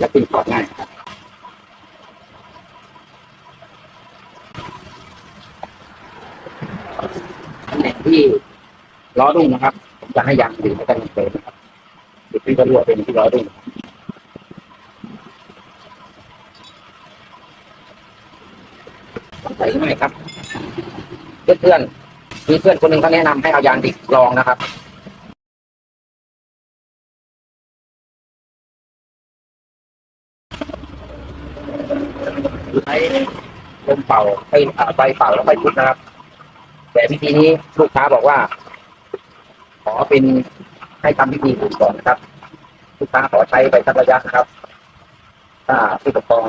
และขึ้นขอดง่ายครับตำแหน่งที่ล้อรุ่งนะครับผมจะให้ยางดึงไม่ต้องเติมนะครับติดที่ก็รั่วเป็นที่ล้อรุ่งใส่ง่ายครับ เพื่อนๆมีเพื่อนคนหนึ่งเขาแนะนำให้เอายางดิกลองนะครับ ใช้ลมเป่าให้ใบเป่าแล้วไปชุดนะครับ แต่วิธีนี้ลูกค้าบอกว่า ขอเป็นให้ทำพิธีอื่นก่อนนะครับ ลูกค้าขอใช้ไปสักระยะนะครับ ถ้าผู้ปกครอง